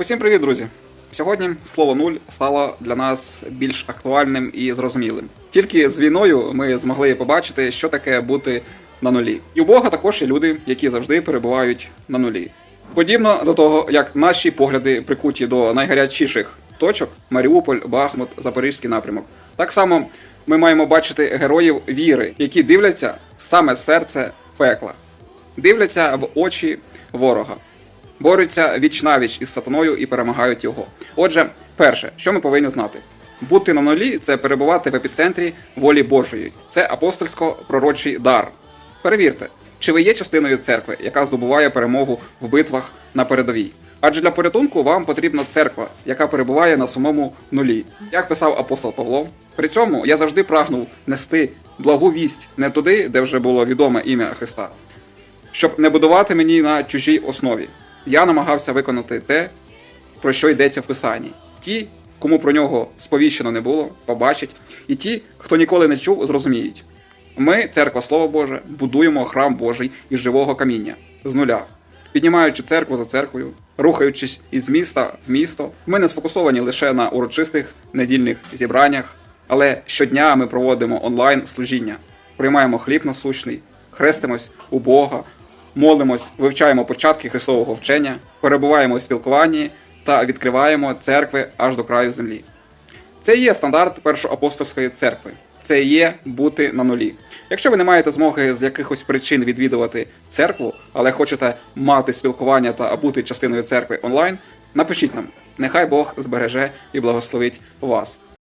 Усім привіт, друзі! Сьогодні слово нуль стало для нас більш актуальним і зрозумілим. Тільки з війною ми змогли побачити, що таке бути на нулі. І у Бога також є люди, які завжди перебувають на нулі. Подібно до того, як наші погляди прикуті до найгарячіших точок Маріуполь, Бахмут, Запорізький напрямок. Так само ми маємо бачити героїв віри, які дивляться в саме серце пекла, дивляться в очі ворога борються вічнавіч із сатаною і перемагають його. Отже, перше, що ми повинні знати: бути на нулі це перебувати в епіцентрі волі Божої. Це апостольсько-пророчий дар. Перевірте, чи ви є частиною церкви, яка здобуває перемогу в битвах на передовій. Адже для порятунку вам потрібна церква, яка перебуває на самому нулі. Як писав апостол Павло, при цьому я завжди прагнув нести благу вість не туди, де вже було відоме ім'я Христа, щоб не будувати мені на чужій основі. Я намагався виконати те, про що йдеться в Писанні. Ті, кому про нього сповіщено не було, побачать, і ті, хто ніколи не чув, зрозуміють. Ми, церква Слово Боже, будуємо храм Божий із живого каміння з нуля, піднімаючи церкву за церквою, рухаючись із міста в місто. Ми не сфокусовані лише на урочистих недільних зібраннях, але щодня ми проводимо онлайн служіння, приймаємо хліб насущний, хрестимось у Бога, молимось, вивчаємо початки Христового вчення, перебуваємо у спілкуванні та відкриваємо церкви аж до краю землі. Це є стандарт першоапостольської церкви. Це є бути на нулі. Якщо ви не маєте змоги з якихось причин відвідувати церкву, але хочете мати спілкування та бути частиною церкви онлайн, напишіть нам. Нехай Бог збереже і благословить вас.